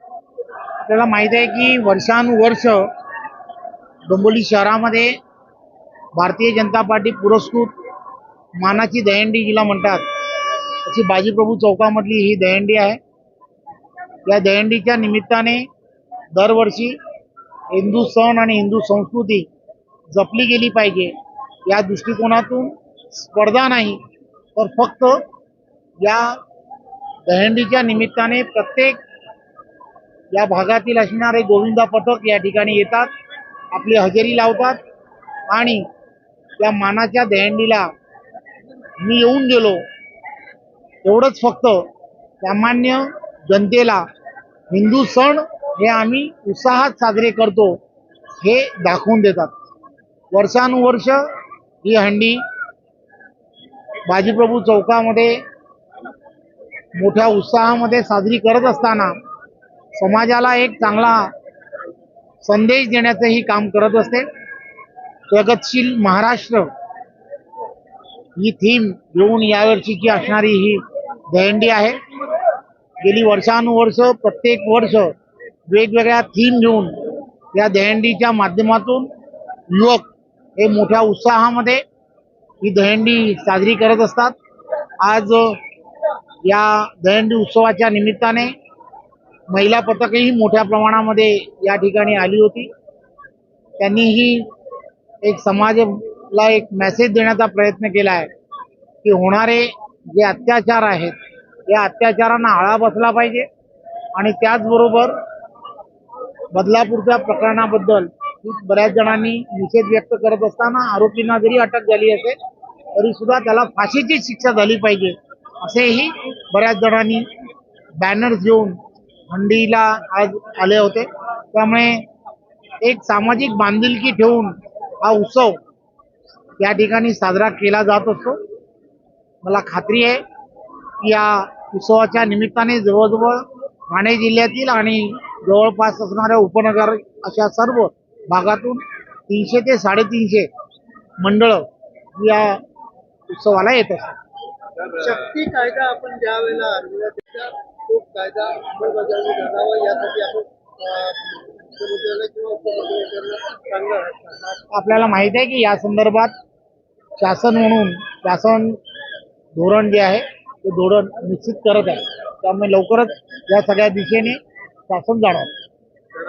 आपल्याला माहीत आहे की वर्षानुवर्ष डोंबिवली शहरामध्ये भारतीय जनता पार्टी पुरस्कृत मानाची दहीहंडी जिला म्हणतात. अशी बाजीप्रभू चौकामधली ही दहीहंडी आहे. या दहीहंडीच्या निमित्ताने दरवर्षी हिंदू सण आणि हिंदू संस्कृती जपली गेली पाहिजे. या दृष्टिकोनातून स्पर्धा नाही तर फक्त या दहीहंडीच्या निमित्ताने प्रत्येक या भागातील असणारे गोविंदा पथक या ठिकाणी येतात आपली हजेरी लावतात आणि त्या मानाच्या दहंडीला मी येऊन गेलो एवढंच फक्त सामान्य जनतेला हिंदू सण हे आम्ही उत्साहात साजरे करतो हे दाखवून देतात. वर्षानुवर्ष ही हंडी बाजीप्रभू चौकामध्ये मोठ्या उत्साहामध्ये साजरी करत असताना समाजाला एक चांगला संदेश देण्याचं ही काम करत असते. प्रगतशील महाराष्ट्र ही थीम घेऊन यावर्षीची असणारी ही दहंडी आहे. गेली वर्षानुवर्ष प्रत्येक वर्ष वेगवेगळ्या थीम घेऊन या दहंडीच्या माध्यमातून युवक हे मोठ्या उत्साहामध्ये ही दहंडी साजरी करत असतात. आज या दहंडी उत्सवाच्या निमित्ताने महिला पथकही मोठ्या प्रमाणामध्ये या ठिकाणी आली होती. त्यांनीही एक समाजाला एक मेसेज देण्याचा प्रयत्न केला आहे की होणारे जे अत्याचार आहेत या अत्याचारांना आळा बसला पाहिजे आणि त्याचबरोबर बदलापूरच्या प्रकरणाबद्दल बऱ्याच जणांनी निषेध व्यक्त करत असताना आरोपींना जरी अटक झाली असेल तरी सुद्धा त्याला फाशीची शिक्षा झाली पाहिजे असेही बऱ्याच जणांनी बॅनर्स घेऊन हंडीला आज आले होते. त्यामुळे एक सामाजिक बांधिलकी ठेवून हा उत्सव या ठिकाणी साजरा केला जात असतो. मला खात्री आहे की या उत्सवाच्या निमित्ताने जवळजवळ ठाणे जिल्ह्यातील आणि जवळपास असणाऱ्या उपनगर अशा सर्व भागातून तीनशे ते साडेतीनशे मंडळ या उत्सवाला येत असतात. शक्ती कायदा आपण ज्या वेळेला आणला कायदा अंमलबजावणी करावा यासाठी आपण अं, मुख्यमंत्र्यांना किंवा उपमुख्यमंत्र्यांना सांगणार आहात. आपल्याला माहीत आहे की या संदर्भात शासन म्हणून शासन धोरण जे आहे ते धोरण निश्चित करत आहे त्यामुळे लवकरच या सगळ्या दिशेने शासन जाणार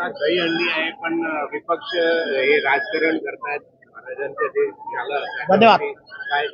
आज दहीहंडी आहे पण विपक्ष हे राजकारण करतायत महाराजांचं जे झालं धन्यवाद. काय